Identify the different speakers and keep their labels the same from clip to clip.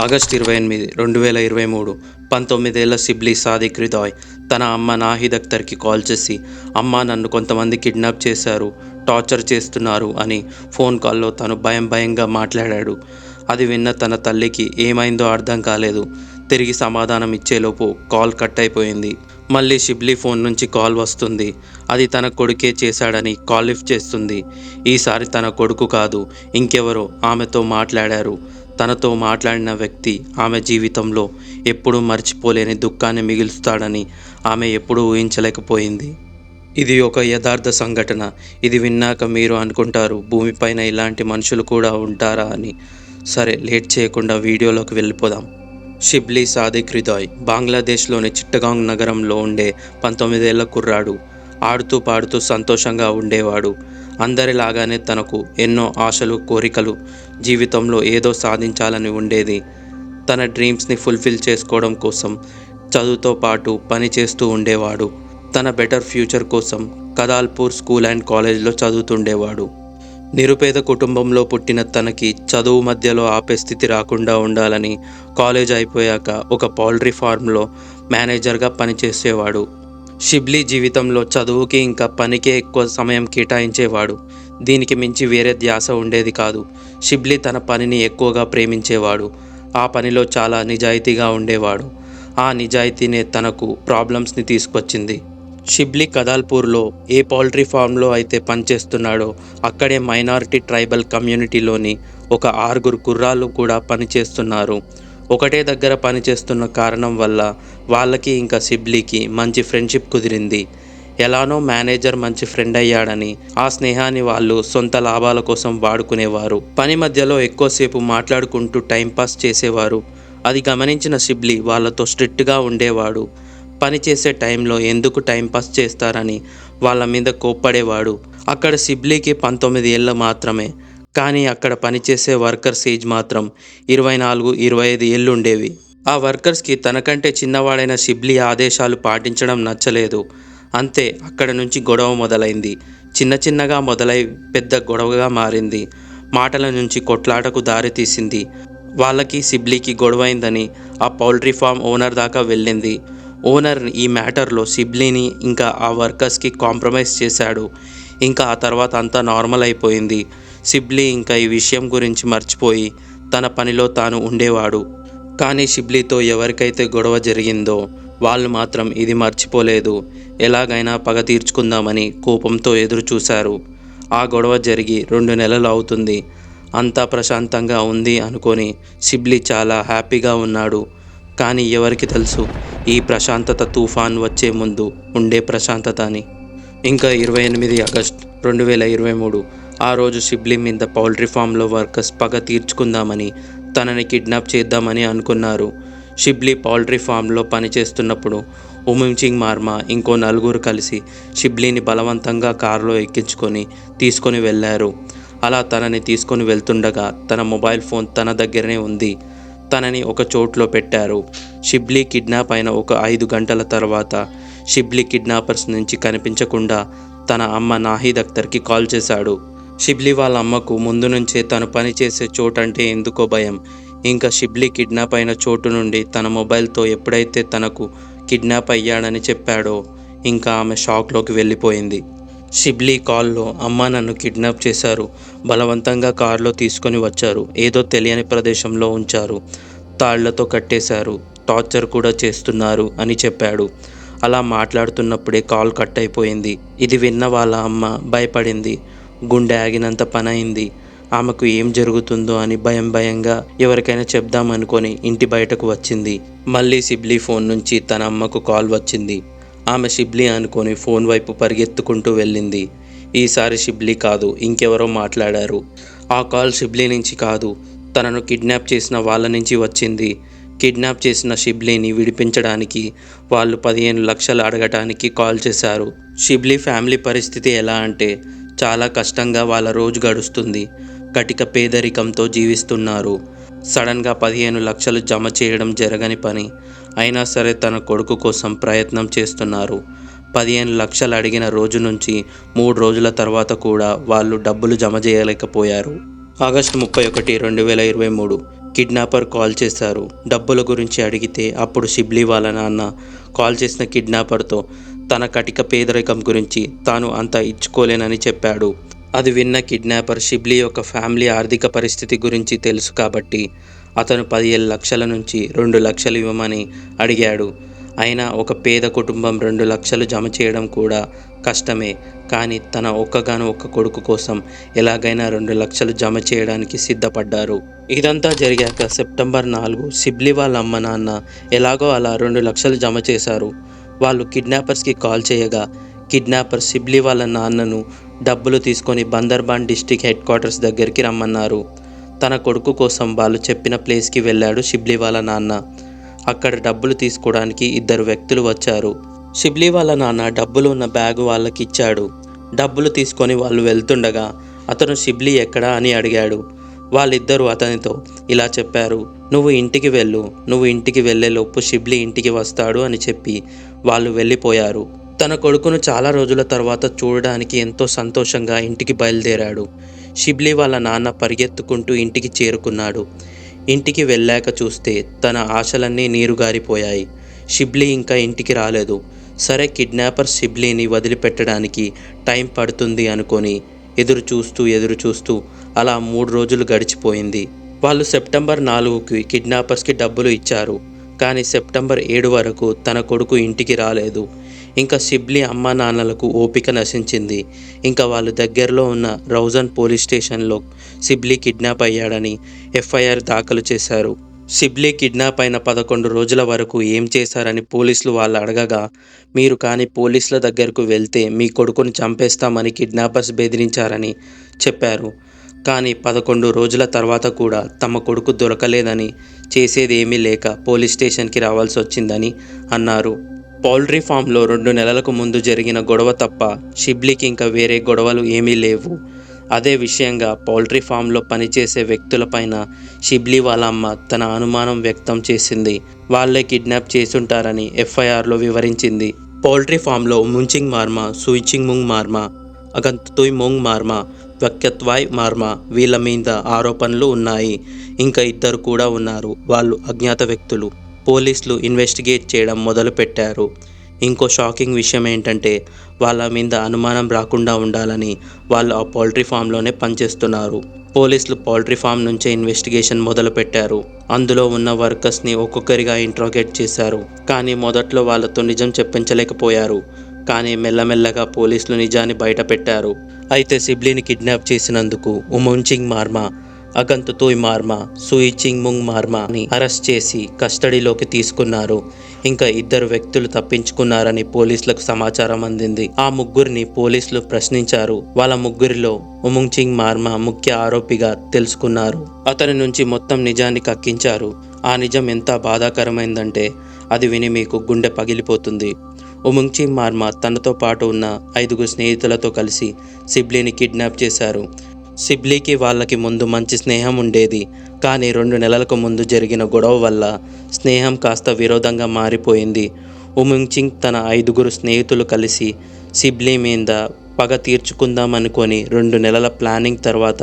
Speaker 1: August ఇరవై ఎనిమిది రెండు వేల ఇరవై మూడు. పంతొమ్మిదేళ్ళ సిబ్లీ సాదిక్ రిదాయ్ తన అమ్మ నాహిద్ అఖ్తర్కి కాల్ చేసి అమ్మ నన్ను కొంతమంది కిడ్నాప్ చేశారు టార్చర్ చేస్తున్నారు అని ఫోన్ కాల్లో తను భయం భయంగా మాట్లాడాడు. అది విన్న తన తల్లికి ఏమైందో అర్థం కాలేదు. తిరిగి సమాధానం ఇచ్చేలోపు కాల్ కట్ అయిపోయింది మళ్ళీ షిబ్లీ ఫోన్ నుంచి కాల్ వస్తుంది. అది తన కొడుకే చేశాడని కాల్ లిఫ్ట్ చేస్తుంది. ఈసారి తన కొడుకు కాదు ఇంకెవరో ఆమెతో మాట్లాడారు. తనతో మాట్లాడిన వ్యక్తి ఆమె జీవితంలో ఎప్పుడూ మర్చిపోలేని దుఃఖాన్ని మిగులుస్తాడని ఆమె ఎప్పుడూ ఊహించలేకపోయింది. ఇది ఒక యథార్థ సంఘటన. ఇది విన్నాక మీరు అనుకుంటారు భూమిపైన ఇలాంటి మనుషులు కూడా ఉంటారా అని. సరే లేట్ చేయకుండా వీడియోలోకి వెళ్ళిపోదాం. షిబ్లీ సాదిక్ రిదాయ్ బంగ్లాదేశ్లోని చిట్టగాంగ్ నగరంలో ఉండే పంతొమ్మిదేళ్ళ కుర్రాడు. ఆడుతూ పాడుతూ సంతోషంగా ఉండేవాడు. అందరిలాగానే తనకు ఎన్నో ఆశలు కోరికలు జీవితంలో ఏదో సాధించాలని ఉండేది. తన డ్రీమ్స్ని ఫుల్ఫిల్ చేసుకోవడం కోసం చదువుతో పాటు పని చేస్తూ ఉండేవాడు. తన బెటర్ ఫ్యూచర్ కోసం కదాల్పూర్ స్కూల్ అండ్ కాలేజ్లో చదువుతుండేవాడు. నిరుపేద కుటుంబంలో పుట్టిన తనకి చదువు మధ్యలో ఆపే స్థితి రాకుండా ఉండాలని కాలేజ్ అయిపోయాక ఒక పౌల్ట్రీ ఫార్మ్లో మేనేజర్గా పనిచేసేవాడు. షిబ్లీ జీవితంలో చదువుకి ఇంకా పనికే ఎక్కువ సమయం కేటాయించేవాడు. దీనికి మించి వేరే ధ్యాస ఉండేది కాదు. షిబ్లీ తన పనిని ఎక్కువగా ప్రేమించేవాడు. ఆ పనిలో చాలా నిజాయితీగా ఉండేవాడు. ఆ నిజాయితీనే తనకు ప్రాబ్లమ్స్ని తీసుకొచ్చింది. షిబ్లీ కదాల్పూర్లో ఏ పౌల్ట్రీ ఫామ్లో అయితే పనిచేస్తున్నాడో అక్కడే మైనారిటీ ట్రైబల్ కమ్యూనిటీలోని ఒక ఆరుగురు కుర్రాళ్ళు కూడా పనిచేస్తున్నారు. ఒకటే దగ్గర పనిచేస్తున్న కారణం వల్ల వాళ్ళకి ఇంకా సిబ్లీకి మంచి ఫ్రెండ్షిప్ కుదిరింది. ఎలానో మేనేజర్ మంచి ఫ్రెండ్ అయ్యాడని ఆ స్నేహాన్ని వాళ్ళు సొంత లాభాల కోసం వాడుకునేవారు. పని మధ్యలో ఎక్కువసేపు మాట్లాడుకుంటూ టైంపాస్ చేసేవారు. అది గమనించిన సిబ్లీ వాళ్ళతో స్ట్రిక్ట్గా ఉండేవాడు. పని చేసే టైంలో ఎందుకు టైంపాస్ చేస్తారని వాళ్ళ మీద కోప్పడేవాడు. అక్కడ సిబ్లీకి పంతొమ్మిది ఏళ్ళు మాత్రమే. కానీ అక్కడ పనిచేసే వర్కర్స్ ఏజ్ మాత్రం ఇరవై నాలుగు ఇరవై ఐదు ఏళ్ళు ఉండేవి ఆ వర్కర్స్కి తనకంటే చిన్నవాడైన షిబ్లీ ఆదేశాలు పాటించడం నచ్చలేదు. అంతే అక్కడ నుంచి గొడవ మొదలైంది. చిన్న చిన్నగా మొదలై పెద్ద గొడవగా మారింది. మాటల నుంచి కొట్లాటకు దారితీసింది వాళ్ళకి సిబ్లీకి గొడవైందని ఆ పౌల్ట్రీ ఫామ్ ఓనర్ దాకా వెళ్ళింది. ఓనర్ ఈ మ్యాటర్లో సిబ్లీని ఇంకా ఆ వర్కర్స్కి కాంప్రమైజ్ చేశాడు. ఇంకా ఆ తర్వాత అంతా నార్మల్ అయిపోయింది. సిబ్లీ ఇంకా ఈ విషయం గురించి మర్చిపోయి తన పనిలో తాను ఉండేవాడు. కానీ షిబ్లీతో ఎవరికైతే గొడవ జరిగిందో వాళ్ళు మాత్రం ఇది మర్చిపోలేదు. ఎలాగైనా పగ తీర్చుకుందామని కోపంతో ఎదురు చూశారు ఆ గొడవ జరిగి రెండు నెలలు అవుతుంది. అంతా ప్రశాంతంగా ఉంది అనుకొని షిబ్లీ చాలా హ్యాపీగా ఉన్నాడు. కానీ ఎవరికి తెలుసు ఈ ప్రశాంతత తుఫాన్ వచ్చే ముందు ఉండే ప్రశాంతత అని ఇంకా ఇరవై ఎనిమిది ఆగస్ట్ రెండు వేల ఇరవై మూడు ఆ రోజు షిబ్లీ మీద పౌల్ట్రీ ఫామ్లో వర్కర్స్ పగ తీర్చుకుందామని తనని కిడ్నాప్ చేద్దామని అనుకున్నారు. షిబ్లీ పౌల్ట్రీ ఫామ్లో పనిచేస్తున్నప్పుడు ఉమించింగ్ మార్మా ఇంకో నలుగురు కలిసి షిబ్లీని బలవంతంగా కారులో ఎక్కించుకొని తీసుకొని వెళ్ళారు. అలా తనని తీసుకొని వెళ్తుండగా తన మొబైల్ ఫోన్ తన దగ్గరనే ఉంది. తనని ఒక చోట్లో పెట్టారు. షిబ్లీ కిడ్నాప్ అయిన ఒక ఐదు గంటల తర్వాత షిబ్లీ కిడ్నాపర్స్ నుంచి కనిపించకుండా తన అమ్మ నాహిద్ అఖ్తర్కి కాల్ చేశాడు. షిబ్లీ వాళ్ళ అమ్మకు ముందు నుంచే తను పనిచేసే చోటు అంటే ఎందుకో భయం. ఇంకా షిబ్లీ కిడ్నాప్ అయిన చోటు నుండి తన మొబైల్తో ఎప్పుడైతే తనకు కిడ్నాప్ అయ్యాడని చెప్పాడో ఇంకా ఆమె షాక్లోకి వెళ్ళిపోయింది. షిబ్లీ కాల్లో అమ్మ నన్ను కిడ్నాప్ చేశారు. బలవంతంగా కారులో తీసుకొని వచ్చారు. ఏదో తెలియని ప్రదేశంలో ఉంచారు. తాళ్ళతో కట్టేశారు. టార్చర్ కూడా చేస్తున్నారు అని చెప్పాడు. అలా మాట్లాడుతున్నప్పుడే కాల్ కట్ అయిపోయింది. ఇది విన్న వాళ్ళ అమ్మ భయపడింది. గుండె ఆగినంత పనైంది. ఆమెకు ఏం జరుగుతుందో అని భయం భయంగా ఎవరికైనా చెప్దామనుకొని ఇంటి బయటకు వచ్చింది. మళ్ళీ సిబ్లీ ఫోన్ నుంచి తన అమ్మకు కాల్ వచ్చింది. ఆమె షిబ్లీ అనుకొని ఫోన్ వైపు పరిగెత్తుకుంటూ వెళ్ళింది. ఈసారి షిబ్లీ కాదు ఇంకెవరో మాట్లాడారు. ఆ కాల్ షిబ్లీ నుంచి కాదు తనను కిడ్నాప్ చేసిన వాళ్ళ నుంచి వచ్చింది. కిడ్నాప్ చేసిన షిబ్లీని విడిపించడానికి వాళ్ళు పదిహేను లక్షలు అడగటానికి కాల్ చేశారు. షిబ్లీ ఫ్యామిలీ పరిస్థితి ఎలా అంటే చాలా కష్టంగా వాళ్ళ రోజు గడుస్తుంది. కటిక పేదరికంతో జీవిస్తున్నారు. సడన్గా పదిహేను లక్షలు జమ చేయడం జరగని పని. అయినా సరే తన కొడుకు కోసం ప్రయత్నం చేస్తున్నారు. పదిహేను లక్షలు అడిగిన రోజు నుంచి మూడు రోజుల తర్వాత కూడా వాళ్ళు డబ్బులు జమ చేయలేకపోయారు. ఆగస్టు ముప్పై ఒకటి రెండు వేల ఇరవై మూడు కిడ్నాపర్ కాల్ చేశారు. డబ్బుల గురించి అడిగితే అప్పుడు షిబ్లీ వాళ్ళ నాన్న కాల్ చేసిన కిడ్నాపర్తో తన కటిక పేదరికం గురించి తాను అంత ఇచ్చుకోలేనని చెప్పాడు. అది విన్న కిడ్నాపర్ షిబ్లీ యొక్క ఫ్యామిలీ ఆర్థిక పరిస్థితి గురించి తెలుసు కాబట్టి అతను పదిహేను లక్షల నుంచి రెండు లక్షలు ఇవ్వమని అడిగాడు. అయినా ఒక పేద కుటుంబం రెండు లక్షలు జమ చేయడం కూడా కష్టమే. కానీ తన ఒక్కగాను ఒక్క కొడుకు కోసం ఎలాగైనా రెండు లక్షలు జమ చేయడానికి సిద్ధపడ్డారు. ఇదంతా జరిగాక సెప్టెంబర్ నాలుగు సిబ్లీ వాళ్ళ అమ్మ నాన్న ఎలాగో అలా రెండు లక్షలు జమ చేశారు. వాళ్ళు కిడ్నాపర్స్కి కాల్ చేయగా కిడ్నాపర్ సిబ్లీ వాళ్ళ నాన్నను డబ్బులు తీసుకొని బందర్బాన్ డిస్టిక్ హెడ్ క్వార్టర్స్ దగ్గరికి రమ్మన్నారు. తన కొడుకు కోసం వాళ్ళు చెప్పిన ప్లేస్కి వెళ్ళాడు షిబ్లీ వాళ్ళ నాన్న. అక్కడ డబ్బులు తీసుకోవడానికి ఇద్దరు వ్యక్తులు వచ్చారు. షిబ్లీ వాళ్ళ నాన్న డబ్బులు ఉన్న బ్యాగ్ వాళ్ళకి ఇచ్చాడు డబ్బులు తీసుకొని వాళ్ళు వెళ్తుండగా అతను షిబ్లీ ఎక్కడా అని అడిగాడు. వాళ్ళిద్దరూ అతనితో ఇలా చెప్పారు నువ్వు ఇంటికి వెళ్ళు నువ్వు ఇంటికి వెళ్ళేలోపు షిబ్లీ ఇంటికి వస్తాడు అని చెప్పి వాళ్ళు వెళ్ళిపోయారు. తన కొడుకును చాలా రోజుల తర్వాత చూడడానికి ఎంతో సంతోషంగా ఇంటికి బయలుదేరాడు. షిబ్లీ వాళ్ళ నాన్న పరిగెత్తుకుంటూ ఇంటికి చేరుకున్నాడు. ఇంటికి వెళ్ళాక చూస్తే తన ఆశలన్నీ నీరుగారిపోయాయి. షిబ్లీ ఇంకా ఇంటికి రాలేదు. సరే కిడ్నాపర్ షిబ్లీని వదిలిపెట్టడానికి టైం పడుతుంది అనుకొని ఎదురు చూస్తూ ఎదురు చూస్తూ అలా మూడు రోజులు గడిచిపోయింది. వాళ్ళు సెప్టెంబర్ నాలుగుకి కిడ్నాపర్స్కి డబ్బులు ఇచ్చారు. కానీ సెప్టెంబర్ ఏడు వరకు తన కొడుకు ఇంటికి రాలేదు. ఇంకా షిబ్లీ అమ్మా నాన్నలకు ఓపిక నశించింది. ఇంకా వాళ్ళు దగ్గరలో ఉన్న రౌజన్ పోలీస్ స్టేషన్లో సిబ్లీ కిడ్నాప్ అయ్యాడని ఎఫ్ఐఆర్ దాఖలు చేశారు. సిబ్లీ కిడ్నాప్ అయిన పదకొండు రోజుల వరకు ఏం చేశారని పోలీసులు వాళ్ళు అడగగా మీరు కానీ పోలీసుల దగ్గరకు వెళ్తే మీ కొడుకుని చంపేస్తామని కిడ్నాపర్స్ బెదిరించారని చెప్పారు. కానీ పదకొండు రోజుల తర్వాత కూడా తమ కొడుకు దొరకలేదని చేసేదేమీ లేక పోలీస్ స్టేషన్కి రావాల్సి వచ్చిందని అన్నారు. పౌల్ట్రీ ఫామ్లో రెండు నెలలకు ముందు జరిగిన గొడవ తప్ప షిబ్లీకి ఇంకా వేరే గొడవలు ఏమీ లేవు. అదే విషయంగా పౌల్ట్రీ ఫామ్లో పనిచేసే వ్యక్తులపైన షిబ్లీ వాళ్ళ అమ్మ తన అనుమానం వ్యక్తం చేసింది. వాళ్ళే కిడ్నాప్ చేసుంటారని ఎఫ్ఐఆర్లో వివరించింది. పౌల్ట్రీ ఫామ్లో ముంచింగ్ మార్మా సుయిచింగ్ ముంగ్ మార్మా అగంతుయ్ ముంగ్ మార్మా వక్యత్వాయ్ మార్మా. వీళ్ళ మీద ఆరోపణలు ఉన్నాయి. ఇంకా ఇద్దరు కూడా ఉన్నారు. వాళ్ళు అజ్ఞాత వ్యక్తులు. పోలీసులు ఇన్వెస్టిగేట్ చేయడం మొదలుపెట్టారు. ఇంకో షాకింగ్ విషయం ఏంటంటే వాళ్ళ మీద అనుమానం రాకుండా ఉండాలని వాళ్ళు ఆ పౌల్ట్రీ ఫామ్లోనే పనిచేస్తున్నారు. పోలీసులు పౌల్ట్రీ ఫామ్ నుంచే ఇన్వెస్టిగేషన్ మొదలుపెట్టారు. అందులో ఉన్న వర్కర్స్ని ఒక్కొక్కరిగా ఇంట్రోగేట్ చేశారు. కానీ మొదట్లో వాళ్ళతో నిజం చెప్పించలేకపోయారు. కానీ మెల్లమెల్లగా పోలీసులు నిజాన్ని బయటపెట్టారు. అయితే సిబ్లీని కిడ్నాప్ చేసినందుకు ఉమొంచింగ్ మార్మా అగంతుతోయ్ మార్మా సుయిచింగ్ ముంగ్ మార్మాని అరెస్ట్ చేసి కస్టడీలోకి తీసుకున్నారు. ఇంకా ఇద్దరు వ్యక్తులు తప్పించుకున్నారని పోలీసులకు సమాచారం అందింది. ఆ ముగ్గురిని పోలీసులు ప్రశ్నించారు. వాళ్ళ ముగ్గురిలో ఉముంగ్చింగ్ మార్మా ముఖ్య ఆరోపిగా తెలుసుకున్నారు. అతని నుంచి మొత్తం నిజాన్ని కక్కించారు. ఆ నిజం ఎంత బాధాకరమైందంటే అది విని మీకు గుండె పగిలిపోతుంది. ఉమంగ్చి మార్మా తనతో పాటు ఉన్న ఐదుగురు స్నేహితులతో కలిసి సిబ్లీని కిడ్నాప్ చేశారు. సిబ్లీకి వాళ్ళకి ముందు మంచి స్నేహం ఉండేది. కానీ రెండు నెలలకు ముందు జరిగిన గొడవ వల్ల స్నేహం కాస్త విరోధంగా మారిపోయింది. ఉమంగ్చింగ్ తన ఐదుగురు స్నేహితులు కలిసి సిబ్లీ మీద పగ తీర్చుకుందాం అనుకొని రెండు నెలల ప్లానింగ్ తర్వాత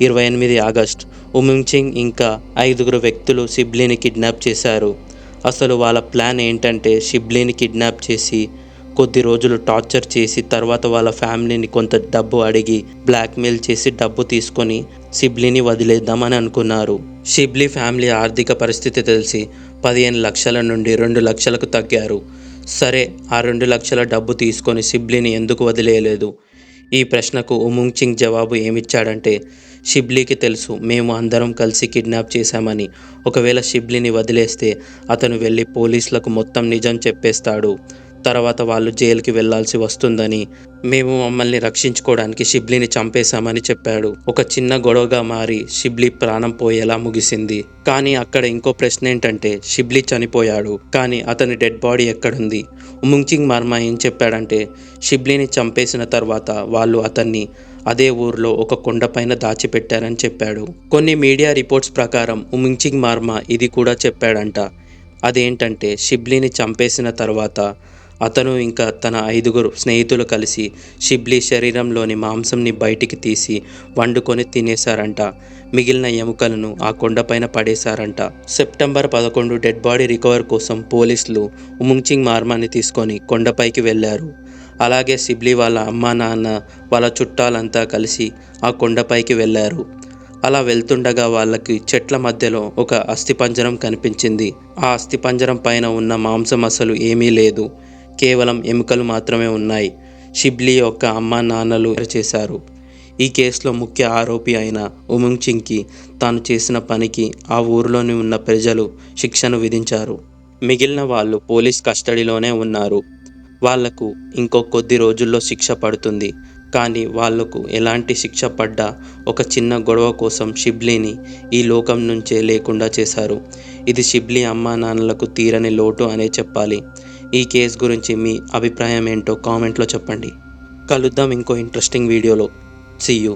Speaker 1: ఇరవై ఎనిమిది ఆగస్ట్ ఉమించింగ్ ఇంకా ఐదుగురు వ్యక్తులు సిబ్లీని కిడ్నాప్ చేశారు. అసలు వాళ్ళ ప్లాన్ ఏంటంటే షిబ్లీని కిడ్నాప్ చేసి కొద్ది రోజులు టార్చర్ చేసి తర్వాత వాళ్ళ ఫ్యామిలీని కొంత డబ్బు అడిగి బ్లాక్మెయిల్ చేసి డబ్బు తీసుకొని సిబ్లీని వదిలేద్దామని అనుకున్నారు. షిబ్లీ ఫ్యామిలీ ఆర్థిక పరిస్థితి తెలిసి పదిహేను లక్షల నుండి రెండు లక్షలకు తగ్గారు. సరే ఆ రెండు లక్షల డబ్బు తీసుకొని సిబ్లీని ఎందుకు వదిలేయలేదు? ఈ ప్రశ్నకు ఉముంగ్ చింగ్ జవాబు ఏమిచ్చాడంటే షిబ్లీకి తెలుసు మేము అందరం కలిసి కిడ్నాప్ చేశామని. ఒకవేళ షిబ్లీని వదిలేస్తే అతను వెళ్ళి పోలీసులకు మొత్తం నిజం చెప్పేస్తాడు. తర్వాత వాళ్ళు జైలుకి వెళ్ళాల్సి వస్తుందని. మేము మమ్మల్ని రక్షించుకోవడానికి షిబ్లీని చంపేశామని చెప్పాడు. ఒక చిన్న గొడవగా మారి షిబ్లీ ప్రాణం పోయేలా ముగిసింది. కానీ అక్కడ ఇంకో ప్రశ్న ఏంటంటే షిబ్లీ చనిపోయాడు కానీ అతని డెడ్ బాడీ ఎక్కడుంది? ఉముంగ్చింగ్ మార్మా ఏం చెప్పాడంటే షిబ్లీని చంపేసిన తర్వాత వాళ్ళు అతన్ని అదే ఊర్లో ఒక కొండపైన దాచిపెట్టారని చెప్పాడు. కొన్ని మీడియా రిపోర్ట్స్ ప్రకారం ఉమించింగ్ మార్మా ఇది కూడా చెప్పాడంట. అదేంటంటే షిబ్లీని చంపేసిన తర్వాత అతను ఇంకా తన ఐదుగురు స్నేహితులు కలిసి షిబ్లీ శరీరంలోని మాంసంని బయటికి తీసి వండుకొని తినేశారంట. మిగిలిన ఎముకలను ఆ కొండపైన పడేశారంట. సెప్టెంబర్ పదకొండు డెడ్ బాడీ రికవర్ కోసం పోలీసులు ఉముంగ్చింగ్ మార్మాన్ని తీసుకొని కొండపైకి వెళ్ళారు. అలాగే సిబ్లీ వాళ్ళ అమ్మా నాన్న వాళ్ళ చుట్టాలంతా కలిసి ఆ కొండపైకి వెళ్ళారు. అలా వెళ్తుండగా వాళ్ళకి చెట్ల మధ్యలో ఒక అస్థిపంజరం కనిపించింది. ఆ అస్థిపంజరం పైన ఉన్న మాంసం అసలు ఏమీ లేదు. కేవలం ఎముకలు మాత్రమే ఉన్నాయి. షిబ్లీ యొక్క అమ్మా నాన్నలు చేశారు. ఈ కేసులో ముఖ్య ఆరోపి అయిన ఉమంగ్చింగ్కి తాను చేసిన పనికి ఆ ఊరిలోని ఉన్న ప్రజలు శిక్షను విధించారు. మిగిలిన వాళ్ళు పోలీస్ కస్టడీలోనే ఉన్నారు. వాళ్ళకు ఇంకో కొద్ది రోజుల్లో శిక్ష పడుతుంది. కానీ వాళ్ళకు ఎలాంటి శిక్ష పడ్డా ఒక చిన్న గొడవ కోసం షిబ్లీని ఈ లోకం నుంచే లేకుండా చేశారు. ఇది షిబ్లీ అమ్మా నాన్నలకు తీరని లోటు అనే చెప్పాలి. ఈ కేసు గురించి మీ అభిప్రాయం ఏంటో కామెంట్లో చెప్పండి. కలుద్దాం ఇంకో ఇంట్రెస్టింగ్ వీడియోలో సీ యూ